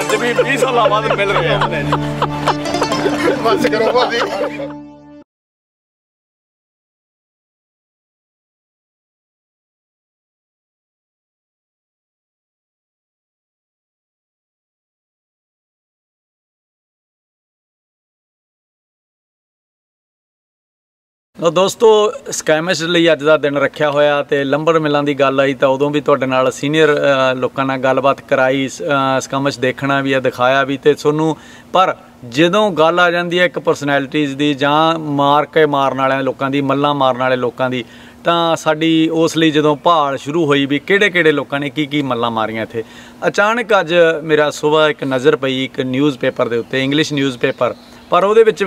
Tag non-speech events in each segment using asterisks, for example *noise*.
ਅੱਜ ਵੀ 20 ਸਾਲਾਂ ਬਾਅਦ ਮਿਲ ਰਹੇ ਆ। ਬਸ ਕਰੋ ਭਾਜੀ। ਲੋ ਦੋਸਤੋ ਸਕੈਮਿਸ਼ ਲਈ ਅੱਜ ਦਾ ਦਿਨ ਰੱਖਿਆ ਹੋਇਆ ਤੇ ਲੰਬਰ ਮਿਲਾਂ ਦੀ ਗੱਲ ਆਈ ਤਾਂ ਉਦੋਂ ਵੀ ਤੁਹਾਡੇ ਨਾਲ ਸੀਨੀਅਰ ਲੋਕਾਂ ਨਾਲ ਗੱਲਬਾਤ ਕਰਾਈ ਸਕੈਮਿਸ਼ ਦੇਖਣਾ ਵੀ ਆ ਦਿਖਾਇਆ ਵੀ ਤੇ ਤੁਹਾਨੂੰ, ਪਰ ਜਦੋਂ ਗੱਲ ਆ ਜਾਂਦੀ ਹੈ ਇੱਕ ਪਰਸਨੈਲਿਟੀਜ਼ ਦੀ ਜਾਂ ਮਾਰ ਕੇ ਮਾਰਨ ਵਾਲਿਆਂ ਲੋਕਾਂ ਦੀ, ਮੱਲਾਂ ਮਾਰਨ ਵਾਲੇ ਲੋਕਾਂ ਦੀ, ਤਾਂ ਸਾਡੀ ਉਸ ਲਈ ਜਦੋਂ ਭਾਲ ਸ਼ੁਰੂ ਹੋਈ ਵੀ ਕਿਹੜੇ ਕਿਹੜੇ ਲੋਕਾਂ ਨੇ ਕੀ ਕੀ ਮੱਲਾਂ ਮਾਰੀਆਂ ਇੱਥੇ। ਅਚਾਨਕ ਅੱਜ ਮੇਰਾ ਸਵੇਰ ਇੱਕ ਨਜ਼ਰ ਪਈ ਇੱਕ ਨਿਊਜ਼ਪੇਪਰ ਦੇ ਉੱਤੇ ਇੰਗਲਿਸ਼ ਨਿਊਜ਼ਪੇਪਰ ਪਰ ਉਹਦੇ ਵਿੱਚ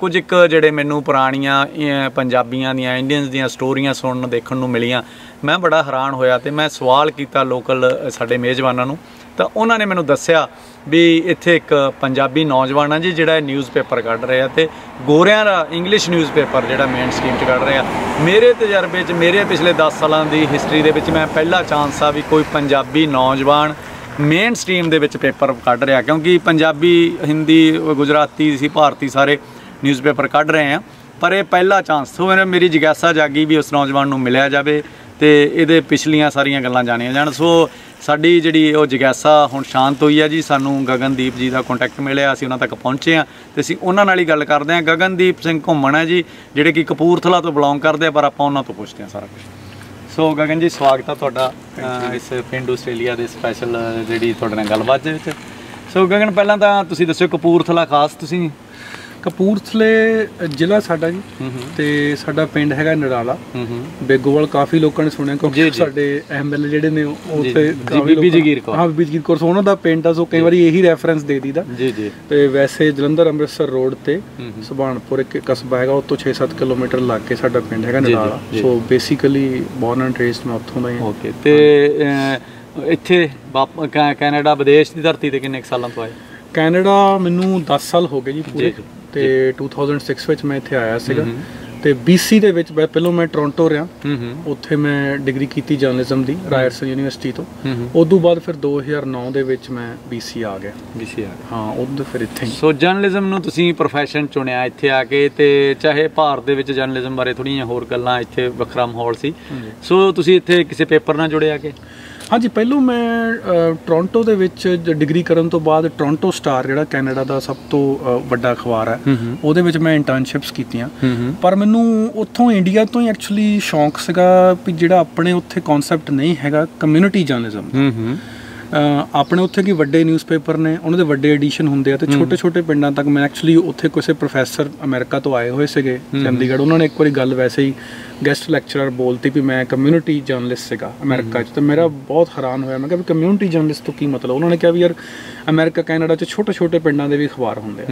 ਕੁਝ ਇੱਕ ਜਿਹੜੇ ਮੈਨੂੰ ਪੁਰਾਣੀਆਂ ਪੰਜਾਬੀਆਂ ਦੀਆਂ ਇੰਡੀਅਨਸ ਦੀਆਂ ਸਟੋਰੀਆਂ ਸੁਣਨ ਨੂੰ, ਦੇਖਣ ਨੂੰ ਮਿਲੀਆਂ। ਮੈਂ ਬੜਾ ਹੈਰਾਨ ਹੋਇਆ ਤੇ ਮੈਂ ਸਵਾਲ ਕੀਤਾ ਲੋਕਲ ਸਾਡੇ ਮੇਜ਼ਬਾਨਾਂ ਨੂੰ। ਤਾਂ ਉਹਨਾਂ ਨੇ ਮੈਨੂੰ ਦੱਸਿਆ ਵੀ ਇੱਥੇ ਇੱਕ ਪੰਜਾਬੀ ਨੌਜਵਾਨ ਆ ਜੀ, ਜਿਹੜਾ ਨਿਊਜ਼ਪੇਪਰ ਕੱਢ ਰਿਹਾ ਤੇ ਗੋਰਿਆਂ ਦਾ ਇੰਗਲਿਸ਼ ਨਿਊਜ਼ਪੇਪਰ ਜਿਹੜਾ ਮੇਨ ਸਟ੍ਰੀਮ 'ਚ ਕੱਢ ਰਿਹਾ। ਮੇਰੇ ਤਜਰਬੇ 'ਚ, ਮੇਰੇ ਪਿਛਲੇ 10 ਸਾਲਾਂ ਦੀ ਹਿਸਟਰੀ ਦੇ ਵਿੱਚ ਮੈਂ ਪਹਿਲਾ ਚਾਂਸ ਆ ਵੀ ਕੋਈ ਪੰਜਾਬੀ ਨੌਜਵਾਨ ਮੇਨ ਸਟ੍ਰੀਮ ਦੇ ਵਿੱਚ ਪੇਪਰ ਕੱਢ ਰਿਹਾ, ਕਿਉਂਕਿ ਪੰਜਾਬੀ, ਹਿੰਦੀ, ਗੁਜਰਾਤੀ ਸੀ, ਭਾਰਤੀ ਸਾਰੇ ਨਿਊਜ਼ਪੇਪਰ ਕੱਢ ਰਹੇ ਆ। ਪਰ ਇਹ ਪਹਿਲਾ ਚਾਂਸ ਸੋ ਮੇਰੇ ਮੇਰੀ ਜਿਗਿਆਸਾ ਜਾਗੀ ਵੀ ਉਸ ਨੌਜਵਾਨ ਨੂੰ ਮਿਲਿਆ ਜਾਵੇ ਤੇ ਇਹਦੇ ਪਿਛਲੀਆਂ ਸਾਰੀਆਂ ਗੱਲਾਂ ਜਾਣੀਆਂ ਜਾਣ। ਸੋ ਸਾਡੀ ਜਿਹੜੀ ਉਹ ਜਿਗਿਆਸਾ ਹੁਣ ਸ਼ਾਂਤ ਹੋਈ ਹੈ ਜੀ, ਸਾਨੂੰ ਗਗਨਦੀਪ ਜੀ ਦਾ ਕੰਟੈਕਟ ਮਿਲਿਆ, ਅਸੀਂ ਉਹਨਾਂ ਤੱਕ ਪਹੁੰਚੇ ਆ ਤੇ ਅਸੀਂ ਉਹਨਾਂ ਨਾਲ ਹੀ ਗੱਲ ਕਰਦੇ ਆ। ਗਗਨਦੀਪ ਸਿੰਘ ਘੁੰਮਣ ਹੈ ਜੀ, ਜਿਹੜੇ ਕਿ ਕਪੂਰਥਲਾ ਤੋਂ ਬਿਲੋਂਗ ਕਰਦੇ ਆ, ਪਰ ਆਪਾਂ ਉਹਨਾਂ ਤੋਂ ਪੁੱਛਦੇ ਆ ਸਾਰਾ ਕੁਝ ਸੋ ਗਗਨ ਜੀ ਸਵਾਗਤ ਹੈ ਤੁਹਾਡਾ ਇਸ ਪਿੰਡ ਆਸਟ੍ਰੇਲੀਆ ਦੇ ਸਪੈਸ਼ਲ ਜਿਹੜੀ ਤੁਹਾਡੇ ਨਾਲ ਗੱਲਬਾਤ ਦੇ ਵਿੱਚ। ਸੋ ਗਗਨ ਪਹਿਲਾਂ ਤਾਂ ਤੁਸੀਂ ਦੱਸਿਓ ਕਪੂਰਥਲਾ ਖਾਸ ਤੁਸੀਂ। ਕਪੂਰਥਲੇ ਜ਼ਿਲ੍ਹਾ ਸਾਡਾ ਜੀ। ਤੇ ਸਾਡਾ ਪਿੰਡ ਹੈਗਾ ਨੜਾਲਾ। ਬੇਗੋਵਾਲ ਕਾਫੀ ਲੋਕਾਂ ਨੇ ਸੁਣਿਆ ਕਿਉਂਕਿ। ਸਾਡੇ ਐਮਐਲਏ ਜਿਹੜੇ ਨੇ ਉਹ ਬੀਬੀ ਜਗੀਰ ਕੌਰ। ਹਾਂ ਬੀਬੀ ਜਗੀਰ ਕੌਰ। ਉਹਨਾਂ ਦਾ ਪਿੰਡ ਆ ਸੋ ਕਈ ਵਾਰੀ ਇਹੀ ਰੈਫਰੈਂਸ ਦੇ ਦੀਦਾ ਜੀ ਜੀ। ਤੇ ਵੈਸੇ ਜਲੰਧਰ ਅੰਮ੍ਰਿਤਸਰ ਰੋਡ ਤੇ ਸੁਭਾਨਪੁਰ ਇੱਕ ਕਸਬਾ ਹੈਗਾ ਉਹ ਤੋਂ 6-7 ਕਿਲੋਮੀਟਰ ਲੱਗ ਕੇ ਸਾਡਾ ਪਿੰਡ ਹੈਗਾ Narala. So basically born and raised ਮੈਂ ਉੱਥੋਂ ਦਾ ਹੀ। ਓਕੇ ਤੇ ਇੱਥੇ ਕੈਨੇਡਾ ਵਿਦੇਸ਼ ਦੀ ਧਰਤੀ ਤੇ ਕਿੰਨੇ ਸਾਲਾਂ ਤੋਂ ਆਏ? ਕੈਨੇਡਾ ਮੈਨੂੰ 10 ਸਾਲ ਹੋ ਗਏ ਜੀ ਪੂਰੇ। ਤੇ 2006 ਵਿੱਚ ਮੈਂ ਇੱਥੇ ਆਇਆ ਸੀਗਾ। ਤੇ BC ਦੇ ਵਿੱਚ ਮੈਂ- ਪਹਿਲਾਂ ਮੈਂ ਟੋਰਾਂਟੋ ਰਿਹਾ। ਉੱਥੇ ਮੈਂ ਡਿਗਰੀ ਕੀਤੀ ਜਰਨਲਿਜ਼ਮ ਦੀ ਰਾਇਰਸਨ ਯੂਨੀਵਰਸਿਟੀ ਤੋਂ। ਉਸ ਤੋਂ ਬਾਅਦ ਫਿਰ 2009 ਦੇ ਵਿੱਚ ਮੈਂ BC ਆ ਗਿਆ। BCR ਹਾਂ ਉਦੋਂ ਫਿਰ ਇੱਥੇ ਸੋ ਜਰਨਲਿਜ਼ਮ ਨੂੰ ਤੁਸੀਂ ਪ੍ਰੋਫੈਸ਼ਨ ਚੁਣਿਆ ਇੱਥੇ ਆ ਕੇ ਤੇ ਚਾਹੇ ਭਾਰਤ ਦੇ ਵਿੱਚ ਜਰਨਲਿਜ਼ਮ ਬਾਰੇ ਥੋੜੀਆਂ ਹੋਰ ਗੱਲਾਂ ਇੱਥੇ ਵੱਖਰਾ ਮਾਹੌਲ ਸੀ। ਸੋ ਤੁਸੀਂ ਇੱਥੇ ਕਿਸੇ ਪੇਪਰ ਨਾਲ ਜੁੜੇ ਆ ਕੇ ਹਾਂਜੀ ਪਹਿਲੋਂ ਮੈਂ ਟੋਰਾਂਟੋ ਦੇ ਵਿੱਚ ਡਿਗਰੀ ਕਰਨ ਤੋਂ ਬਾਅਦ ਟੋਰਾਂਟੋ ਸਟਾਰ ਜਿਹੜਾ ਕੈਨੇਡਾ ਦਾ ਸਭ ਤੋਂ ਵੱਡਾ ਅਖਬਾਰ ਹੈ ਉਹਦੇ ਵਿੱਚ ਮੈਂ ਇੰਟਰਨਸ਼ਿਪਸ ਕੀਤੀਆਂ। ਪਰ ਮੈਨੂੰ ਉੱਥੋਂ ਇੰਡੀਆ ਤੋਂ ਹੀ ਐਕਚੁਅਲੀ ਸ਼ੌਂਕ ਸੀਗਾ ਵੀ ਜਿਹੜਾ ਆਪਣੇ ਉੱਥੇ ਕਨਸੈਪਟ ਨਹੀਂ ਹੈਗਾ ਕਮਿਊਨਿਟੀ ਜਰਨਲਿਜ਼ਮ ਆਪਣੇ ਉੱਥੇ ਕੀ ਵੱਡੇ ਨਿਊਜ਼ਪੇਪਰ ਨੇ ਉਹਨਾਂ ਦੇ ਵੱਡੇ ਐਡੀਸ਼ਨ ਹੁੰਦੇ ਆ ਤੇ ਛੋਟੇ ਛੋਟੇ ਪਿੰਡਾਂ ਤੱਕ ਮੈਂ ਐਕਚੁਅਲੀ ਉੱਥੇ ਕਿਸੇ ਪ੍ਰੋਫੈਸਰ ਅਮਰੀਕਾ ਤੋਂ ਆਏ ਹੋਏ ਸੀਗੇ ਚੰਡੀਗੜ੍ਹ। ਉਹਨਾਂ ਨੇ ਇੱਕ ਵਾਰੀ ਗੱਲ ਵੈਸੇ ਹੀ ਗੈਸਟ ਲੈਕਚਰਰ ਬੋਲਤੀ ਵੀ ਮੈਂ ਕਮਿਊਨਿਟੀ ਜਰਨਲਿਸਟ ਸੀਗਾ ਅਮਰੀਕਾ 'ਚ ਤੇ ਮੇਰਾ ਬਹੁਤ ਹੈਰਾਨ ਹੋਇਆ। ਮੈਂ ਕਿਹਾ ਵੀ ਕਮਿਊਨਿਟੀ ਜਰਨਲਿਸਟ ਤੋਂ ਕੀ ਮਤਲਬ? ਉਹਨਾਂ ਨੇ ਕਿਹਾ ਵੀ ਯਾਰ ਅਮਰੀਕਾ ਕੈਨੇਡਾ 'ਚ ਛੋਟੇ ਛੋਟੇ ਪਿੰਡਾਂ ਦੇ ਵੀ ਅਖਬਾਰ ਹੁੰਦੇ ਆ।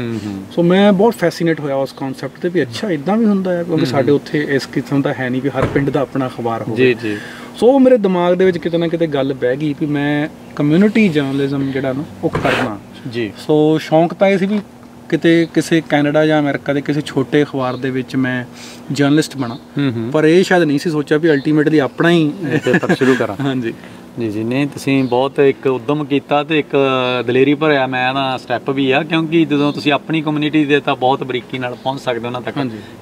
ਸੋ ਮੈਂ ਬਹੁਤ ਫੈਸੀਨੇਟ ਹੋਇਆ ਉਸ ਕਨਸੈਪਟ ਤੇ ਵੀ ਅੱਛਾ ਇਦਾਂ ਵੀ ਹੁੰਦਾ ਹੈ ਕਿਉਂਕਿ ਸਾਡੇ ਉੱਥੇ ਇਸ ਕਿਸਮ ਦਾ ਹੈ ਨਹੀਂ ਵੀ ਹਰ ਪਿੰਡ ਦਾ ਆਪਣਾ ਅਖਬਾਰ ਹੋਵੇ। ਜੀ ਜੀ। ਸੋ ਮੇਰੇ ਦਿਮਾਗ ਦੇ ਵਿੱਚ ਕਿਤੇ ਨਾ ਕਿਤੇ ਗੱਲ ਬਹਿ ਗਈ ਵੀ ਮੈਂ ਕਮਿਊਨਿਟੀ ਜਰਨਲਿਜ਼ਮ ਜਿਹੜਾ ਨਾ ਉਹ ਕਰਨਾ ਜੀ। ਸੋ ਸ਼ੌਂਕ ਤਾਂ ਇਹ ਸੀ ਵੀ ਕਿਤੇ ਕਿਸੇ ਕੈਨੇਡਾ ਜਾਂ ਅਮਰੀਕਾ ਦੇ ਕਿਸੇ ਛੋਟੇ ਅਖਬਾਰ ਦੇ ਵਿੱਚ ਮੈਂ ਜਰਨਲਿਸਟ ਬਣਾ। ਪਰ ਇਹ ਸ਼ਾਇਦ ਨਹੀਂ ਸੀ ਸੋਚਿਆ ਵੀ ਅਲਟੀਮੇਟਲੀ ਆਪਣਾ ਹੀ ਪੇਪਰ ਸ਼ੁਰੂ ਕਰਾਂ। *laughs* ਹਾਂਜੀ। ਜੀ ਜੀ ਨਹੀਂ ਤੁਸੀਂ ਬਹੁਤ ਇੱਕ ਉਦਮ ਕੀਤਾ ਤੇ ਇੱਕ ਦਲੇਰੀ ਭਰਿਆ ਮੈਂ ਨਾ ਸਟੈਪ ਵੀ ਆ ਕਿਉਂਕਿ ਜਦੋਂ ਤੁਸੀਂ ਆਪਣੀ ਕਮਿਊਨਿਟੀ ਦੇ ਤਾਂ ਬਹੁਤ ਬਰੀਕੀ ਨਾਲ ਪਹੁੰਚ ਸਕਦੇ ਹੋ ਉਹਨਾਂ ਤੱਕ।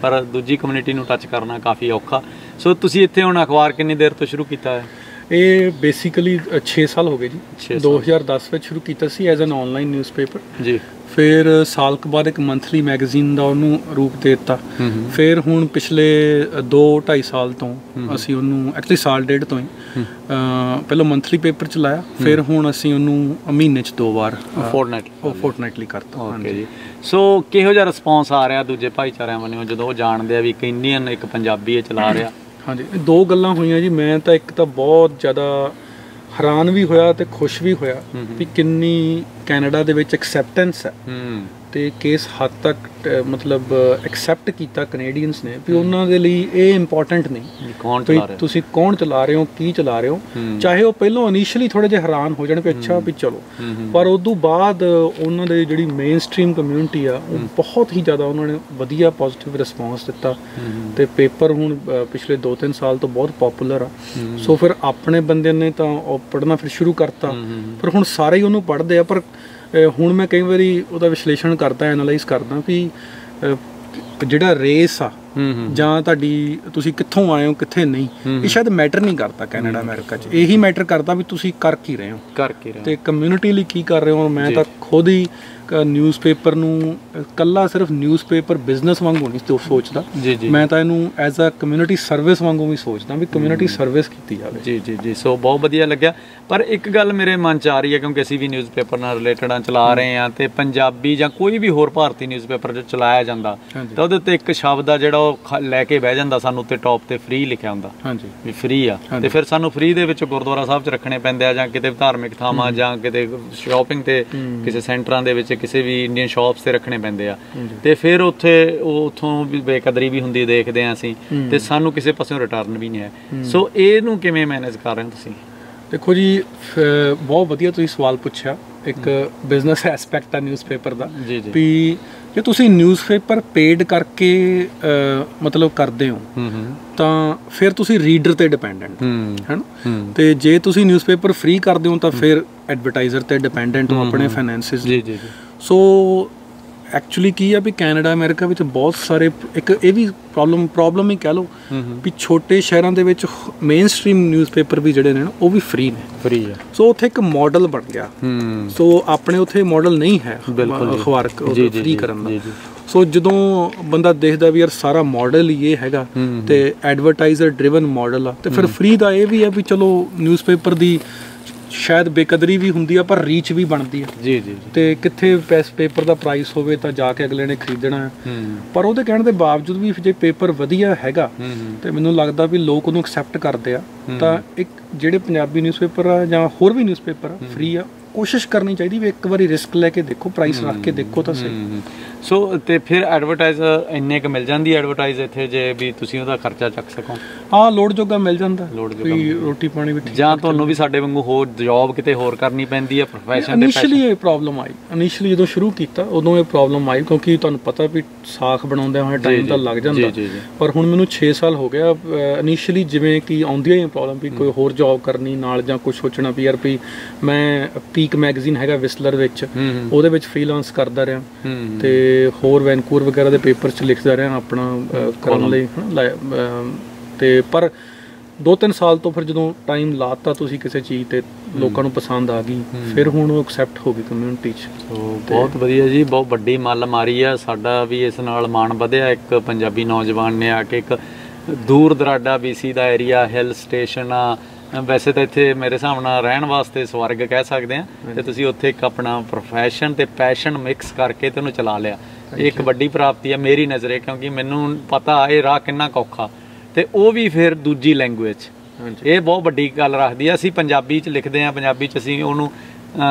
ਪਰ ਦੂਜੀ ਕਮਿਊਨਿਟੀ ਨੂੰ ਟੱਚ ਕਰਨਾ ਕਾਫੀ ਔਖਾ। ਸੋ ਤੁਸੀਂ ਇੱਥੇ ਹੁਣ ਅਖਬਾਰ ਕਿੰਨੀ ਦੇਰ ਤੋਂ ਸ਼ੁਰੂ ਕੀਤਾ ਹੈ? ਇਹ ਬੇਸਿਕਲੀ 6 ਸਾਲ ਹੋ ਗਏ ਜੀ। 2010 ਵਿੱਚ ਸ਼ੁਰੂ ਕੀਤਾ ਸੀ ਐਜ਼ ਐਨ ਆਨਲਾਈਨ ਨਿਊਜ਼ਪੇਪਰ ਜੀ। ਫਿਰ ਸਾਲ ਕੁ ਬਾਅਦ ਇੱਕ ਮੰਥਲੀ ਮੈਗਜ਼ੀਨ ਦਾ ਉਹਨੂੰ ਰੂਪ ਦੇ ਦਿੱਤਾ। ਫਿਰ ਹੁਣ ਪਿਛਲੇ 2 2.5 ਸਾਲ ਤੋਂ ਅਸੀਂ ਉਹਨੂੰ ਐਕਚੁਅਲੀ ਸਾਲ ਡੇਢ ਤੋਂ ਹੀ ਪਹਿਲਾਂ ਮੰਥਲੀ ਪੇਪਰ ਚ ਲਾਇਆ ਫਿਰ ਹੁਣ ਅਸੀਂ ਉਹਨੂੰ ਮਹੀਨੇ ਚ ਦੋ ਵਾਰ ਫੋਰਟਨਾਈਟ ਉਹ ਫੋਰਟਨਾਈਟਲੀ ਕਰਤਾ। ਓਕੇ ਜੀ। ਸੋ ਕਿਹੋ ਜਿਹਾ ਰਿਸਪੌਂਸ ਆ ਰਿਹਾ ਦੂਜੇ ਭਾਈਚਾਰਿਆਂ ਵੱਲੋਂ ਜਦੋਂ ਉਹ ਜਾਣਦੇ ਆ ਵੀ ਇੱਕ ਇੰਡੀਅਨ ਇੱਕ ਪੰਜਾਬੀ ਇਹ ਚਲਾ ਰਿਹਾ? ਹਾਂਜੀ। ਦੋ ਗੱਲਾਂ ਹੋਈਆਂ ਜੀ। ਮੈਂ ਤਾਂ ਇੱਕ ਤਾਂ ਬਹੁਤ ਜ਼ਿਆਦਾ ਹੈਰਾਨ ਵੀ ਹੋਇਆ ਤੇ ਖੁਸ਼ ਵੀ ਹੋਇਆ ਵੀ ਕਿੰਨੀ ਕੈਨੇਡਾ ਦੇ ਵਿੱਚ ਐਕਸੈਪਟੈਂਸ ਹੈ। ਹੂੰ। ਤੇ ਕੇਸ ਹੱਦ ਤੱਕ ਮਤਲਬ ਐਕਸੈਪਟ ਕੀਤਾ ਕੈਨੇਡੀਅਨਸ ਨੇ ਵੀ ਉਹਨਾਂ ਦੇ ਲਈ ਇਹ ਇੰਪੋਰਟੈਂਟ ਨਹੀਂ। ਕੌਣ ਚਲਾ ਰਿਹਾ? ਤੁਸੀਂ ਕੌਣ ਚਲਾ ਰਹੇ ਹੋ ਕੀ ਚਲਾ ਰਹੇ ਹੋ। ਚਾਹੇ ਉਹ ਪਹਿਲਾਂ ਇਨੀਸ਼ੀਅਲੀ ਥੋੜੇ ਜਿਹਾ ਹੈਰਾਨ ਹੋ ਜਾਣ ਵੀ ਅੱਛਾ ਵੀ ਚਲੋ। ਪਰ ਉਸ ਤੋਂ ਬਾਅਦ ਉਹਨਾਂ ਦੇ ਜਿਹੜੀ ਮੇਨ ਸਟ੍ਰੀਮ ਕਮਿਊਨਿਟੀ ਆ ਉਹ ਬਹੁਤ ਹੀ ਜ਼ਿਆਦਾ ਉਹਨਾਂ ਨੇ ਵਧੀਆ ਪੋਜ਼ਿਟਿਵ ਰਿਸਪੌਂਸ ਦਿੱਤਾ। ਤੇ ਪੇਪਰ ਹੁਣ ਪਿਛਲੇ 2-3 ਸਾਲ ਤੋਂ ਬਹੁਤ ਪਪੂਲਰ ਆ। ਸੋ ਫਿਰ ਆਪਣੇ ਬੰਦਿਆਂ ਨੇ ਤਾਂ ਉਹ ਪੜ੍ਹਨਾ ਫਿਰ ਸ਼ੁਰੂ ਕਰਤਾ। ਪਰ ਹੁਣ ਸਾਰੇ ਹੀ ਉਹਨੂੰ ਪੜ੍ਹਦੇ ਆ ਪਰ ਹੁਣ ਮੈਂ ਕਈ ਵਾਰੀ ਉਹਦਾ ਵਿਸ਼ਲੇਸ਼ਣ ਕਰਦਾ ਐਨਾਲਾਈਜ਼ ਕਰਦਾ ਵੀ ਜਿਹੜਾ ਰੇਸ ਆ ਹੂੰ ਹੂੰ। ਜਾਂ ਤੁਹਾਡੀ ਤੁਸੀਂ ਕਿੱਥੋਂ ਆਏ ਹੋ ਕਿੱਥੇ ਨਹੀਂ ਇਹ ਸ਼ਾਇਦ ਮੈਟਰ ਨਹੀਂ ਕਰਦਾ ਕੈਨੇਡਾ ਅਮਰੀਕਾ 'ਚ। ਇਹੀ ਮੈਟਰ ਕਰਦਾ ਵੀ ਤੁਸੀਂ ਕਰ ਕੀ ਰਹੇ ਹੋ। ਕਰਕੇ ਰਿਹਾ ਤੇ ਕਮਿਊਨਿਟੀ ਲਈ ਕੀ ਕਰ ਰਹੇ ਹੋ ਮੈਂ ਤਾਂ ਖੁਦ ਹੀ ਨਿਊਜ਼ਪੇਪਰ ਨੂੰ ਕੱਲਾ ਸਿਰਫ ਨਿਊਜ਼ਪੇਪਰ ਬਿਜ਼ਨਸ ਵਾਂਗੂ ਨਹੀਂ ਸੋਚਦਾ। ਮੈਂ ਤਾਂ ਇਹਨੂੰ ਐਜ਼ ਅ ਕਮਿਊਨਿਟੀ ਸਰਵਿਸ ਵਾਂਗੂ ਵੀ ਸੋਚਦਾ ਵੀ ਕਮਿਊਨਿਟੀ ਸਰਵਿਸ ਕੀਤੀ ਜਾਵੇ। ਜੀ ਜੀ ਜੀ। ਸੋ ਬਹੁਤ ਵਧੀਆ ਲੱਗਿਆ। ਪਰ ਇੱਕ ਗੱਲ ਮੇਰੇ ਮਨ ਚ ਆ ਰਹੀ ਹੈ ਕਿਉਂਕਿ ਅਸੀਂ ਵੀ ਨਿਊਜ਼ਪੇਪਰ ਨਾਲ ਰਿਲੇਟਡ ਆ ਚਲਾ ਰਹੇ ਆ ਤੇ ਪੰਜਾਬੀ ਜਾਂ ਕੋਈ ਵੀ ਹੋਰ ਭਾਰਤੀ ਨਿਊਜ਼ਪੇਪਰ ਜੋ ਚਲਾਇਆ ਜਾਂਦਾ। ਤਾਂ ਉਹਦੇ ਉੱਤੇ ਇੱਕ ਸ਼ਬਦ ਆ ਜਿਹੜਾ ਉਹ ਲੈ ਕੇ ਬਹਿ ਜਾਂਦਾ ਸਾਨੂੰ ਉੱਤੇ ਟੌਪ ਤੇ ਫ੍ਰੀ ਲਿਖਿਆ ਹੁੰਦਾ। ਹਾਂਜੀ। ਵੀ ਫ੍ਰੀ ਆ। ਤੇ ਫਿਰ ਸਾਨੂੰ ਫ੍ਰੀ ਦੇ ਵਿੱਚ ਗੁਰਦੁਆਰਾ ਸਾਹਿਬ 'ਚ ਰੱਖਣੇ ਪੈਂਦੇ ਆ ਜਾਂ ਕਿਤੇ ਧਾਰਮਿਕ ਥਾਵਾਂ ਜਾਂ ਕਿਤੇ ਸ਼ਾਪਿੰਗ ਤੇ ਕਿਸੇ ਸੈਂਟਰਾਂ ਦੇ ਵਿੱਚ ਕਿਸੇ ਵੀ ਇੰਡੀਅਨ ਸ਼ਾਪਸ ਤੇ ਰੱਖਣੇ ਪੈਂਦੇ ਆ। ਤੇ ਫਿਰ ਉੱਥੇ ਉਹ ਉਥੋਂ ਵੀ ਬੇਕਦਰੀ ਵੀ ਹੁੰਦੀ ਦੇਖਦੇ ਆ ਅਸੀਂ। ਤੇ ਸਾਨੂੰ ਕਿਸੇ ਪਾਸਿਓਂ ਰਿਟਰਨ ਵੀ ਨਹੀਂ ਹੈ। ਸੋ ਇਹਨੂੰ ਕਿਵੇਂ ਮੈਨੇਜ ਕਰ ਰਹੇ ਹੋ ਤੁਸੀਂ? ਦੇਖੋ ਜੀ ਬਹੁਤ ਵਧੀਆ ਤੁਸੀਂ ਸਵਾਲ ਪੁੱਛਿਆ। ਇੱਕ ਬਿਜ਼ਨਸ ਐਸਪੈਕਟ ਆ ਨਿਊਜ਼ਪੇਪਰ ਦਾ। ਜੀ ਜੀ। ਵੀ ਜੇ ਤੁਸੀਂ ਨਿਊਜ਼ਪੇਪਰ ਪੇਡ ਕਰਕੇ ਮਤਲਬ ਕਰਦੇ ਹੋ ਤਾਂ ਫਿਰ ਤੁਸੀਂ ਰੀਡਰ ਤੇ ਡਿਪੈਂਡੈਂਟ ਹੈਨਾ ਤੇ ਜੇ ਤੁਸੀਂ ਨਿਊਜ਼ਪੇਪਰ ਫ੍ਰੀ ਕਰਦੇ ਹੋ ਤਾਂ ਫਿਰ ਐਡਵਰਟਾਈਜ਼ਰ ਤੇ ਡਿਪੈਂਡੈਂਟ ਹੋ ਆਪਣੇ ਫਾਈਨੈਂਸਿਸ ਜੀ ਜੀ ਜੀ। ਸੋ ਐਕਚੁਅਲੀ ਕੀ ਆ ਵੀ ਕੈਨੇਡਾ ਅਮਰੀਕਾ ਵਿੱਚ ਬਹੁਤ ਸਾਰੇ ਇੱਕ ਇਹ ਵੀ ਪ੍ਰੋਬਲਮ ਪ੍ਰੋਬਲਮ ਹੀ ਕਹਿ ਲਓ ਵੀ ਛੋਟੇ ਸ਼ਹਿਰਾਂ ਦੇ ਵਿੱਚ ਮੇਨ ਸਟ੍ਰੀਮ ਨਿਊਜ਼ਪੇਪਰ ਵੀ ਜਿਹੜੇ ਨੇ ਨਾ ਉਹ ਵੀ ਫ੍ਰੀ ਨੇ। ਫ੍ਰੀ ਆ। ਸੋ ਉੱਥੇ ਇੱਕ ਮਾਡਲ ਬਣ ਗਿਆ। ਹੂੰ। ਸੋ ਆਪਣੇ ਉੱਥੇ ਮਾਡਲ ਨਹੀਂ ਹੈ। ਅਖਬਾਰ ਫ੍ਰੀ ਕਰਨ ਦਾ। ਸੋ ਜਦੋਂ ਬੰਦਾ ਦੇਖਦਾ ਵੀ ਯਾਰ ਸਾਰਾ ਮਾਡਲ ਹੀ ਇਹ ਹੈਗਾ। ਤੇ ਐਡਵਰਟਾਈਜ਼ਰ ਡਰਿਵਨ ਮਾਡਲ ਆ ਤੇ ਫਿਰ ਫ੍ਰੀ ਦਾ ਇਹ ਵੀ ਹੈ ਵੀ ਚਲੋ ਨਿਊਜ਼ਪੇਪਰ ਦੀ ਸ਼ਾਇਦ ਬੇਕਦਰੀ ਵੀ ਹੁੰਦੀ ਆ ਪਰ ਰੀਚ ਵੀ ਬਣਦੀ ਆ। ਜੀ ਜੀ ਤੇ ਕਿੱਥੇ ਪੈਸ ਪੇਪਰ ਦਾ ਪ੍ਰਾਈਸ ਹੋਵੇ ਤਾਂ ਜਾ ਕੇ ਅਗਲੇ ਨੇ ਖਰੀਦਣਾ ਪਰ ਉਹਦੇ ਕਹਿਣ ਦੇ ਬਾਵਜੂਦ ਵੀ ਜੇ ਪੇਪਰ ਵਧੀਆ ਹੈਗਾ ਤੇ ਮੈਨੂੰ ਲੱਗਦਾ ਵੀ ਲੋਕ ਉਹਨੂੰ ਐਕਸੈਪਟ ਕਰਦੇ ਆ। ਤਾਂ ਇੱਕ ਜਿਹੜੇ ਪੰਜਾਬੀ ਨਿਊਜ਼ਪੇਪਰ ਆ ਜਾਂ ਹੋਰ ਵੀ ਨਿਊਜ਼ਪੇਪਰ ਆ ਫ੍ਰੀ ਆ ਕੋਸ਼ਿਸ਼ ਕਰਨੀ ਚਾਹੀਦੀ ਵੀ ਇੱਕ ਵਾਰੀ ਰਿਸਕ ਲੈ ਕੇ ਦੇਖੋ ਪ੍ਰਾਈਸ ਰੱਖ ਕੇ ਦੇਖੋ ਤਾਂ ਸਹੀ। ਸੋ ਤੇ ਫਿਰ ਐਡਵਰਟਾਈਜ਼ ਇੰਨੇ ਕ ਮਿਲ ਜਾਂਦੀ ਐਡਵਰਟਾਈਜ਼ ਇੱਥੇ ਜੇ ਵੀ ਤੁਸੀਂ ਉਹਦਾ ਖਰਚਾ ਚੱਕ ਸਕੋ? ਹਾਂ ਲੋਡ ਜੋਗਾ ਮਿਲ ਜਾਂਦਾ। ਵੀ ਰੋਟੀ ਪਾਣੀ ਵੀ ਜਾਂ ਤੁਹਾਨੂੰ ਵੀ ਸਾਡੇ ਵਾਂਗੂ ਹੋਰ ਜੌਬ ਕਿਤੇ ਹੋਰ ਕਰਨੀ ਪੈਂਦੀ ਹੈ ਪ੍ਰੋਫੈਸ਼ਨ ਦੇ ਇਨੀਸ਼ੀਅਲੀ ਇਹ ਪ੍ਰੋਬਲਮ ਆਈ। ਇਨੀਸ਼ੀਅਲੀ ਜਦੋਂ ਸ਼ੁਰੂ ਕੀਤਾ ਉਦੋਂ ਇਹ ਪ੍ਰੋਬਲਮ ਆਈ ਕਿਉਂਕਿ ਤੁਹਾਨੂੰ ਪਤਾ ਵੀ ਸਾਖ ਬਣਾਉਂਦੇ ਹੋਏ ਟਾਈਮ ਤਾਂ ਲੱਗ ਜਾਂਦਾ। ਪਰ ਹੁਣ ਮੈਨੂੰ 6 ਸਾਲ ਹੋ ਗਿਆ ਇਨੀਸ਼ੀਅਲੀ ਜਿਵੇਂ ਕਿ ਆਉਂਦੀਆਂ ਹੀ ਪ੍ਰੋਬਲਮ ਵੀ ਕੋਈ ਹੋਰ ਜੌਬ ਕਰਨੀ ਨਾਲ ਜਾਂ ਕੁਝ ਸੋਚਣਾ ਵੀ ਯਾਰ ਵੀ ਮੈਂ ਪੀਕ ਮੈਗਜ਼ੀਨ ਹੈਗਾ ਵਿਸਲਰ ਵਿੱਚ। ਉਹਦੇ ਵਿੱਚ ਫ੍ਰੀਲਾਂਸ ਕਰਦਾ ਰਿਹਾ। ਤੇ ਹੋਰ ਵੈਨਕੂਵਰ ਵਗੈਰਾ ਦੇ ਪੇਪਰ 'ਚ ਲਿਖਦਾ ਰਿਹਾ ਆਪਣਾ ਕਰਨ ਲਈ ਤੇ ਪਰ ਦੋ ਤਿੰਨ ਸਾਲ ਤੋਂ ਫਿਰ ਜਦੋਂ ਟਾਈਮ ਲਾਤਾ ਤੁਸੀਂ ਕਿਸੇ ਚੀਜ਼ ਤੇ ਲੋਕਾਂ ਨੂੰ ਪਸੰਦ ਆ ਗਈ ਫਿਰ ਹੁਣ ਉਹ ਐਕਸੈਪਟ ਹੋ ਗਈ ਕਮਿਊਨਿਟੀ 'ਚ। ਸੋ ਬਹੁਤ ਵਧੀਆ ਜੀ ਬਹੁਤ ਵੱਡੀ ਮੱਲ ਮਾਰੀ ਆ। ਸਾਡਾ ਵੀ ਇਸ ਨਾਲ ਮਾਣ ਵਧਿਆ। ਇੱਕ ਪੰਜਾਬੀ ਨੌਜਵਾਨ ਨੇ ਆ ਕੇ ਇੱਕ ਦੂਰ ਦਰਾਡਾ BC ਦਾ ਏਰੀਆ ਹਿਲ ਸਟੇਸ਼ਨ ਆ ਵੈਸੇ ਤਾਂ ਇੱਥੇ ਮੇਰੇ ਹਿਸਾਬ ਨਾਲ ਰਹਿਣ ਵਾਸਤੇ ਸਵਰਗ ਕਹਿ ਸਕਦੇ ਆ ਤੇ ਤੁਸੀਂ ਉੱਥੇ ਇੱਕ ਆਪਣਾ ਪ੍ਰੋਫੈਸ਼ਨ ਤੇ ਪੈਸ਼ਨ ਮਿਕਸ ਕਰਕੇ ਤੇ ਉਹਨੂੰ ਚਲਾ ਲਿਆ। ਇਹ ਇੱਕ ਵੱਡੀ ਪ੍ਰਾਪਤੀ ਆ ਮੇਰੀ ਨਜ਼ਰੇ ਕਿਉਂਕਿ ਮੈਨੂੰ ਪਤਾ ਇਹ ਰਾਹ ਕਿੰਨਾ ਔਖਾ ਤੇ ਉਹ ਵੀ ਫਿਰ ਦੂਜੀ ਲੈਂਗੁਏਜ ਇਹ ਬਹੁਤ ਵੱਡੀ ਗੱਲ ਰੱਖਦੀ ਆ ਅਸੀਂ ਪੰਜਾਬੀ ਚ ਲਿਖਦੇ ਆ ਪੰਜਾਬੀ ਚ ਅਸੀਂ ਉਹਨੂੰ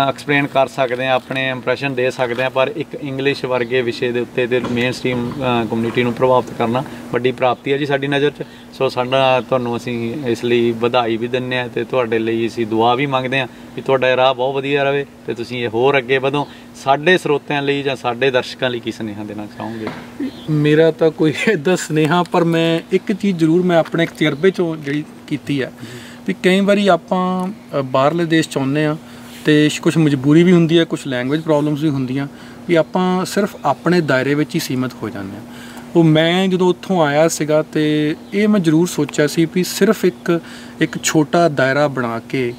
ਐਕਸਪਲੇਨ ਕਰ ਸਕਦੇ ਆ ਆਪਣੇ ਇੰਪ੍ਰੈਸ਼ਨ ਦੇ ਸਕਦੇ ਆ ਪਰ ਇੱਕ ਇੰਗਲਿਸ਼ ਵਰਗੇ ਵਿਸ਼ੇ ਦੇ ਉੱਤੇ ਤੇ ਮੇਨ ਸਟ੍ਰੀਮ ਕਮਿਊਨਿਟੀ ਨੂੰ ਪ੍ਰਭਾਵਿਤ ਕਰਨਾ ਵੱਡੀ ਪ੍ਰਾਪਤੀ ਹੈ ਜੀ ਸਾਡੀ ਨਜ਼ਰ 'ਚ। ਸੋ ਸਾਡਾ ਤੁਹਾਨੂੰ ਅਸੀਂ ਇਸ ਲਈ ਵਧਾਈ ਵੀ ਦਿੰਨੇ ਆ ਤੇ ਤੁਹਾਡੇ ਲਈ ਅਸੀਂ ਦੁਆ ਵੀ ਮੰਗਦੇ ਆ ਕਿ ਤੁਹਾਡਾ ਰਾਹ ਬਹੁਤ ਵਧੀਆ ਰਹੇ ਤੇ ਤੁਸੀਂ ਇਹ ਹੋਰ ਅੱਗੇ ਵਧੋ। ਸਾਡੇ ਸਰੋਤਿਆਂ ਲਈ ਜਾਂ ਸਾਡੇ ਦਰਸ਼ਕਾਂ ਲਈ ਕੀ ਸੁਨੇਹਾ ਦੇਣਾ ਚਾਹੋਗੇ? ਮੇਰਾ ਤਾਂ ਕੋਈ ਇਦਾਂ ਸੁਨੇਹਾ, ਪਰ ਮੈਂ ਇੱਕ ਚੀਜ਼ ਜ਼ਰੂਰ ਮੈਂ ਆਪਣੇ ਤਜਰਬੇ ਚੋਂ ਜਿਹੜੀ ਕੀਤੀ ਹੈ ਵੀ ਕਈ ਵਾਰੀ ਆਪਾਂ ਬਾਹਰਲੇ ਦੇਸ਼ ਚ ਆਉਂਦੇ ਆ ਤੇ ਕੁਝ ਮਜਬੂਰੀ ਵੀ ਹੁੰਦੀ ਹੈ ਕੁਝ ਲੈਂਗੁਏਜ ਪ੍ਰੋਬਲਮਸ ਵੀ ਹੁੰਦੀਆਂ, ਵੀ ਆਪਾਂ ਸਿਰਫ ਆਪਣੇ ਦਾਇਰੇ ਵਿੱਚ ਹੀ ਸੀਮਤ ਹੋ ਜਾਂਦੇ ਆ ਉਹ ਮੈਂ ਜਦੋਂ ਉੱਥੋਂ ਆਇਆ ਸੀਗਾ ਤੇ ਇਹ ਮੈਂ ਜ਼ਰੂਰ ਸੋਚਿਆ ਸੀ ਵੀ ਸਿਰਫ ਇੱਕ ਇੱਕ ਛੋਟਾ ਦਾਇਰਾ ਬਣਾ ਕੇ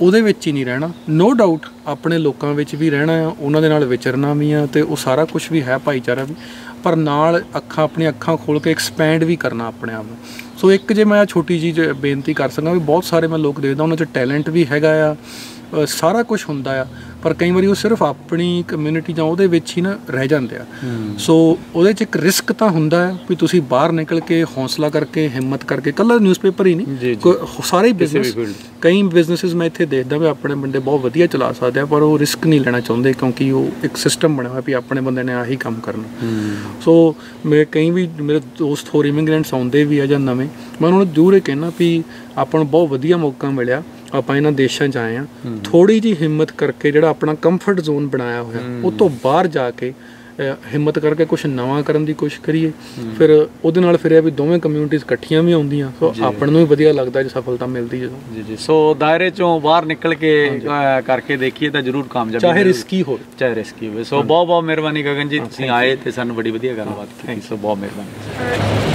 ਉਹਦੇ ਵਿੱਚ ਹੀ ਨਹੀਂ ਰਹਿਣਾ। ਨੋ ਡਾਊਟ ਆਪਣੇ ਲੋਕਾਂ ਵਿੱਚ ਵੀ ਰਹਿਣਾ ਆ ਉਹਨਾਂ ਦੇ ਨਾਲ ਵਿਚਰਨਾ ਵੀ ਆ ਤੇ ਉਹ ਸਾਰਾ ਕੁਝ ਵੀ ਹੈ, ਭਾਈਚਾਰਾ ਵੀ। ਪਰ ਨਾਲ ਅੱਖਾਂ, ਆਪਣੀਆਂ ਅੱਖਾਂ ਖੋਲ ਕੇ ਐਕਸਪੈਂਡ ਵੀ ਕਰਨਾ ਆਪਣੇ ਆਪ ਨੂੰ। ਸੋ ਇੱਕ ਜੇ ਮੈਂ ਛੋਟੀ ਜੀ ਬੇਨਤੀ ਕਰ ਸਕਾਂ ਵੀ ਬਹੁਤ ਸਾਰੇ ਮੈਂ ਲੋਕ ਦੇਖਦਾ, ਉਹਨਾਂ 'ਚ ਟੈਲੈਂਟ ਵੀ ਹੈਗਾ ਆ ਸਾਰਾ ਕੁਝ ਹੁੰਦਾ ਆ। ਪਰ ਕਈ ਵਾਰੀ ਉਹ ਸਿਰਫ ਆਪਣੀ ਕਮਿਊਨਿਟੀ ਜਾਂ ਉਹਦੇ ਵਿੱਚ ਹੀ ਨਾ ਰਹਿ ਜਾਂਦੇ ਆ। ਸੋ ਉਹਦੇ 'ਚ ਇੱਕ ਰਿਸਕ ਤਾਂ ਹੁੰਦਾ ਹੈ ਵੀ ਤੁਸੀਂ ਬਾਹਰ ਨਿਕਲ ਕੇ ਹੌਸਲਾ ਕਰਕੇ ਹਿੰਮਤ ਕਰਕੇ ਕੱਲਾ ਨਿਊਜ਼ਪੇਪਰ ਹੀ ਨਹੀਂ ਕੋਈ- ਸਾਰੇ ਬਿਜ਼ਨਸ ਕਈ ਬਿਜ਼ਨੈਸਸ ਮੈਂ ਇੱਥੇ ਦੇਖਦਾ ਵੀ ਆਪਣੇ ਬੰਦੇ ਬਹੁਤ ਵਧੀਆ ਚਲਾ ਸਕਦੇ ਆ ਪਰ ਉਹ ਰਿਸਕ ਨਹੀਂ ਲੈਣਾ ਚਾਹੁੰਦੇ ਕਿਉਂਕਿ ਉਹ ਇੱਕ ਸਿਸਟਮ ਬਣਿਆ ਹੋਇਆ ਵੀ ਆਪਣੇ ਬੰਦੇ ਨੇ ਆਹੀ ਕੰਮ ਕਰਨਾ। ਸੋ ਮੇਰੇ ਕਈ ਵੀ ਮੇਰੇ ਦੋਸਤ ਹੋਰ ਇਮੀਗ੍ਰੈਂਟਸ ਆਉਂਦੇ ਵੀ ਆ ਜਾਂ ਨਵੇਂ ਮੈਂ ਉਹਨਾਂ ਨੂੰ ਜ਼ਰੂਰ ਇਹ ਕਹਿਣਾ ਵੀ ਆਪਾਂ ਨੂੰ ਬਹੁਤ ਵਧੀਆ ਮੌਕਾ ਮਿਲਿਆ ਆਪਾਂ ਇਹਨਾਂ ਦੇਸ਼ਾਂ 'ਚ ਆਏ ਆ ਥੋੜੀ ਜੀ ਹਿੰਮਤ ਕਰਕੇ ਜਿਹੜਾ ਆਪਣਾ ਕੰਫਰਟ ਜ਼ੋਨ ਬਣਾਇਆ ਹੋਇਆ ਉਹ ਤੋਂ ਬਾਹਰ ਜਾ ਕੇ ਹਿੰਮਤ ਕਰਕੇ ਕੁਝ ਨਵਾਂ ਕਰਨ ਦੀ ਕੋਸ਼ਿਸ਼ ਕਰੀਏ। ਫਿਰ ਉਹਦੇ ਨਾਲ ਫਿਰ ਇਹ ਵੀ ਦੋਵੇਂ ਕਮਿਊਨਿਟੀਆਂ ਇਕੱਠੀਆਂ ਵੀ ਆਉਂਦੀਆਂ ਸੋ ਆਪਾਂ ਨੂੰ ਵੀ ਵਧੀਆ ਲੱਗਦਾ ਜੇ ਸਫਲਤਾ ਮਿਲਦੀ ਜਦੋਂ। ਜੀ ਜੀ। ਸੋ ਦਾਇਰੇ ਚੋਂ ਬਾਹਰ ਨਿਕਲ ਕੇ ਕਰਕੇ ਦੇਖੀਏ ਤਾਂ ਜ਼ਰੂਰ ਕਾਮਯਾਬੀ ਚਾਹੇ। ਰਿਸਕੀ ਹੋਵੇ। ਚਾਹੇ ਰਿਸਕੀ ਹੋਵੇ। ਸੋ ਬਹੁਤ ਬਹੁਤ ਮਿਹਰਬਾਨੀ ਗਗਨ ਜੀ ਤੁਸੀਂ ਆਏ ਤੇ ਸਾਨੂੰ ਬੜੀ ਵਧੀਆ ਗੱਲਬਾਤ ਕੀਤੀ। ਸੋ ਬਹੁਤ ਮਿਹਰਬਾਨੀ।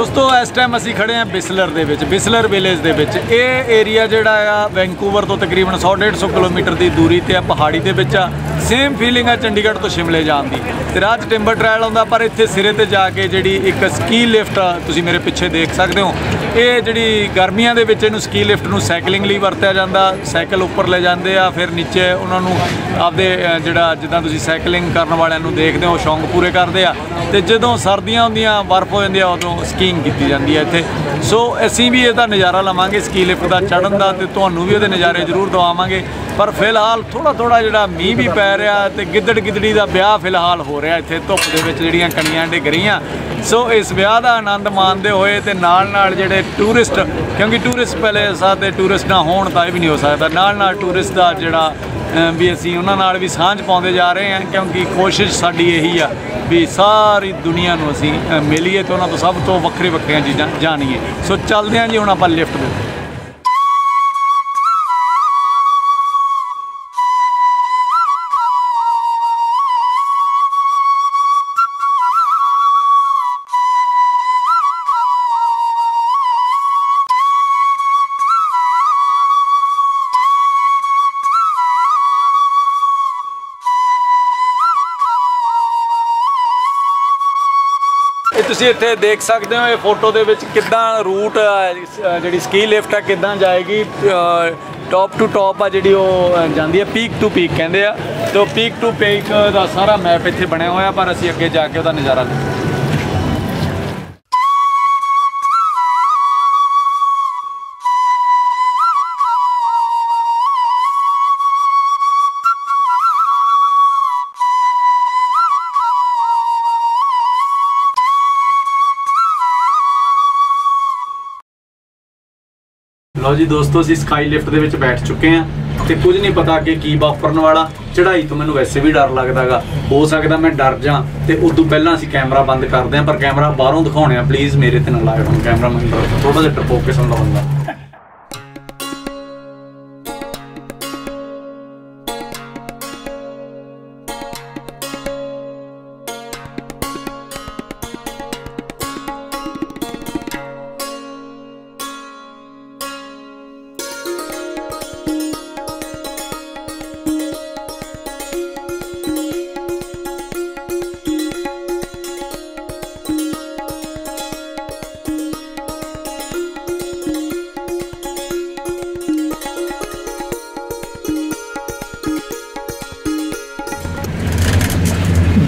ਦੋਸਤੋ, ਇਸ ਟਾਈਮ ਅਸੀਂ ਖੜੇ ਹਾਂ ਬਿਸਲਰ ਦੇ ਵਿੱਚ, ਬਿਸਲਰ ਵਿਲੇਜ ਦੇ ਵਿੱਚ। ਇਹ ਏਰੀਆ ਜਿਹੜਾ ਆ ਵੈਂਕੂਵਰ ਤੋਂ ਤਕਰੀਬਨ 100-150 ਕਿਲੋਮੀਟਰ ਦੀ ਦੂਰੀ ਤੇ ਆ, ਪਹਾੜੀ ਦੇ ਵਿੱਚ ਆ। ਸੇਮ ਫੀਲਿੰਗ ਆ ਚੰਡੀਗੜ੍ਹ ਤੋਂ ਸ਼ਿਮਲੇ ਜਾਣ ਦੀ। ਤੇ ਰਾਹ 'ਚ ਟਿੰਬਰ ਟ੍ਰਾਇਲ ਆਉਂਦਾ, ਪਰ ਇੱਥੇ ਸਿਰੇ ਤੇ ਜਾ ਕੇ ਜਿਹੜੀ ਇੱਕ ਸਕੀ ਲਿਫਟ ਤੁਸੀਂ ਮੇਰੇ ਪਿੱਛੇ ਦੇਖ ਸਕਦੇ ਹੋ। ਇਹ ਜਿਹੜੀ ਗਰਮੀਆਂ ਦੇ ਵਿੱਚ ਇਹਨੂੰ ਸਕੀ ਲਿਫਟ ਨੂੰ ਸਾਈਕਲਿੰਗ ਲਈ ਵਰਤਿਆ ਜਾਂਦਾ ਸਾਈਕਲ ਉੱਪਰ ਲੈ ਜਾਂਦੇ ਆ, ਫਿਰ ਨੀਚੇ ਉਹਨਾਂ ਨੂੰ ਆਪਦੇ ਜਿਹੜਾ ਜਿੱਦਾਂ ਤੁਸੀਂ ਸਾਈਕਲਿੰਗ ਕਰਨ ਵਾਲਿਆਂ ਨੂੰ ਦੇਖਦੇ ਹੋ, ਸ਼ੌਂਕ ਪੂਰੇ ਕਰਦੇ ਆ। ਤੇ ਜਦੋਂ ਸਰਦੀਆਂ ਹੁੰਦੀਆਂ, ਬਰਫ਼ ਹੋ ਜਾਂਦੀ ਆ, ਉਦੋਂ ਸਕੀਇੰਗ ਕੀਤੀ ਜਾਂਦੀ ਹੈ ਇੱਥੇ। ਸੋ ਅਸੀਂ ਵੀ ਇਹਦਾ ਨਜ਼ਾਰਾ ਲਵਾਂਗੇ ਸਕੀ ਲਿਫਟ ਦਾ, ਚੜ੍ਹਨ ਦਾ, ਤੇ ਤੁਹਾਨੂੰ ਵੀ ਉਹਦੇ ਨਜ਼ਾਰੇ ਜ਼ਰੂਰ ਦਵਾਵਾਂਗੇ। ਪਰ ਫਿਲਹਾਲ ਥੋੜਾ ਥੋੜਾ ਜਿਹੜਾ ਮੀਂਹ ਵੀ ਪੈ ਰਿਹਾ ਤੇ ਗਿੱਦੜ ਗਿੱਦੜੀ ਦਾ ਵਿਆਹ ਫਿਲਹਾਲ ਹੋ ਰਿਹਾ ਇੱਥੇ, ਧੁੱਪ ਦੇ ਵਿੱਚ ਜਿਹੜੀਆਂ ਕਣੀਆਂ ਡੇ ਗਰੀਆਂ ਸੋ ਇਸ ਵਿਆਹ ਦਾ ਆਨੰਦ ਮਾਣਦੇ ਹੋਏ ਤੇ ਨਾਲ ਨਾਲ ਜਿਹੜੇ ਟੂਰਿਸਟ, ਕਿਉਂਕਿ ਟੂਰਿਸਟ ਪਹਿਲੇ ਸਾਡੇ ਟੂਰਿਸਟ ਨਾ ਹੋਣ ਤਾਂ ਇਹ ਵੀ ਨਹੀਂ ਹੋ ਸਕਦਾ। ਨਾਲ ਨਾਲ ਟੂਰਿਸਟ ਦਾ ਜਿਹੜਾ ਵੀ ਅਸੀਂ ਉਹਨਾਂ ਨਾਲ ਵੀ ਸਾਂਝ ਪਾਉਂਦੇ ਜਾ ਰਹੇ ਹਾਂ, ਕਿਉਂਕਿ ਕੋਸ਼ਿਸ਼ ਸਾਡੀ ਇਹੀ ਆ ਵੀ ਸਾਰੀ ਦੁਨੀਆ ਨੂੰ ਅਸੀਂ ਮਿਲੀਏ ਤੇ ਉਹਨਾਂ ਤੋਂ ਸਭ ਤੋਂ ਵੱਖਰੇ ਵੱਖਰੀਆਂ ਚੀਜ਼ਾਂ ਜਾਣੀਏ। ਸੋ ਚੱਲਦੇ ਹਾਂ ਜੀ, ਹੁਣ ਆਪਾਂ ਲਿਫਟ ਦੇ ਤੁਸੀਂ ਇੱਥੇ ਦੇਖ ਸਕਦੇ ਹੋ ਇਹ ਫੋਟੋ ਦੇ ਵਿੱਚ ਕਿੱਦਾਂ ਰੂਟ ਜਿਹੜੀ ਸਕੀ ਲਿਫਟ ਹੈ ਕਿੱਦਾਂ ਜਾਏਗੀ। ਟੌਪ ਟੂ ਟੌਪ ਆ ਜਿਹੜੀ ਉਹ ਜਾਂਦੀ ਹੈ ਪੀਕ ਟੂ ਪੀਕ ਕਹਿੰਦੇ ਆ। ਤੇ ਉਹ ਪੀਕ ਟੂ ਪੀਕ ਦਾ ਸਾਰਾ ਮੈਪ ਇੱਥੇ ਬਣਿਆ ਹੋਇਆ, ਪਰ ਅਸੀਂ ਅੱਗੇ ਜਾ ਕੇ ਉਹਦਾ ਨਜ਼ਾਰਾ ਲਵਾਂਗੇ ਜੀ ਦੋਸਤੋ, ਅਸੀਂ ਸਕਾਈ ਲਿਫਟ ਦੇ ਵਿੱਚ ਬੈਠ ਚੁੱਕੇ ਹਾਂ ਤੇ ਕੁਝ ਨਹੀਂ ਪਤਾ ਅੱਗੇ ਕੀ ਵਾਪਰਨ ਵਾਲਾ। ਚੜਾਈ ਤੋਂ ਮੈਨੂੰ ਵੈਸੇ ਵੀ ਡਰ ਲੱਗਦਾਗਾ। ਹੋ ਸਕਦਾ ਮੈਂ ਡਰ ਜਾ ਤੇ ਉਦੋਂ ਪਹਿਲਾਂ ਅਸੀਂ ਕੈਮਰਾ ਬੰਦ ਕਰਦੇ ਹਾਂ, ਪਰ ਕੈਮਰਾ ਬਾਹਰੋਂ ਦਿਖਾਉਣੇ ਆ। ਪਲੀਜ਼ ਮੇਰੇ ਤੇ ਨਾ ਲਾਇਓ ਹੁਣ ਕੈਮਰਾ ਮੈਂ ਥੋੜਾ ਜਿਹਾ ਟਪੋ ਕਿਸਮ ਦਾ।